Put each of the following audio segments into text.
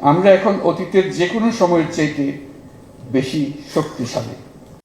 আমরা এখন অতীতের যে কোনো সময়ের চাইতে বেশি শক্তিশালী।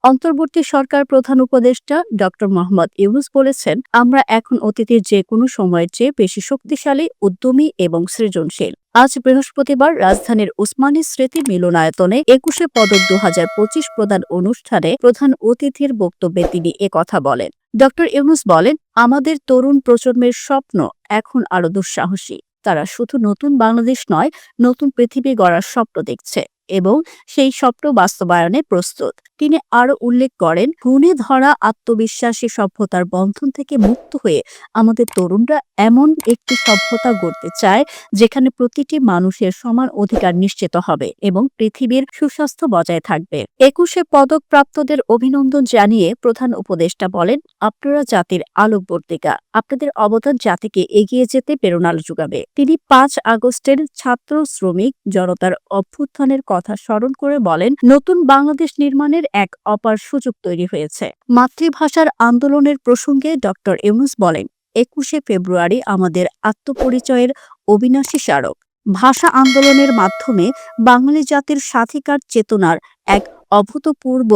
অন্তর্বর্তী সরকার প্রধান উপদেষ্টা ডক্টর মোহাম্মদ ইউনুস বলেছেন, আমরা এখন অতীতের যে কোনো সময়ের চেয়ে বেশি শক্তিশালী, উদ্যমী এবং সৃজনশীল। আজ বৃহস্পতিবার রাজধানীর উসমানী স্মৃতি মিলনায়তনে একুশে পদক দু পঁচিশ প্রদান অনুষ্ঠানে প্রধান অতিথির বক্তব্যে তিনি কথা বলেন। ডক্টর ইউনুস বলেন, আমাদের তরুণ প্রজন্মের স্বপ্ন এখন আরও দুঃসাহসী। তারা শুধু নতুন বাংলাদেশ নয় নতুন পৃথিবী গড়ার স্বপ্ন দেখছে। এবং সেই স্বপ্ন বাস্তবায়নে প্রস্তুত। তিনি আরও উল্লেখ করেন, গুণে ধরা, আত্মবিশ্বাসী সভ্যতার বন্ধন থেকে মুক্ত হয়ে আমাদের তরুণরা এমন একটি সভ্যতা গড়তে চায়, যেখানে প্রতিটি মানুষের সমান অধিকার নিশ্চিত হবে এবং পৃথিবীর সুস্বাস্থ্য বজায় থাকবে। একুশে পদক প্রাপ্তদের অভিনন্দন জানিয়ে প্রধান উপদেষ্টা বলেন, আপনারা জাতির আলোকবর্তিকা। আপনাদের অবদান জাতিকে এগিয়ে যেতে প্রেরণা যোগাবে। তিনি পাঁচ আগস্টের ছাত্র শ্রমিক জনতার অভ্যুত্থানের কথা স্মরণ করে বলেন, নতুন বাংলাদেশ নির্মাণের এক অপার সুযোগ তৈরি হয়েছে। মাতৃভাষার আন্দোলনের প্রসঙ্গে ডক্টর ইউনুস বলেন, একুশে ফেব্রুয়ারি আমাদের আত্মপরিচয়ের অবিনাশী স্মারক। ভাষা আন্দোলনের মাধ্যমে বাঙালি জাতির স্বাধিকার চেতনার এক অভূতপূর্ব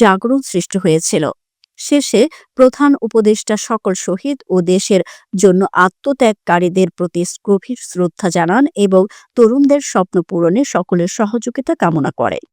জাগরণ সৃষ্টি হয়েছিল। শেষে প্রধান উপদেষ্টা সকল শহীদ ও দেশের জন্য আত্মত্যাগকারীদের প্রতি গভীর শ্রদ্ধা জানান এবং তরুণদের স্বপ্ন পূরণে সকলের সহযোগিতা কামনা করেন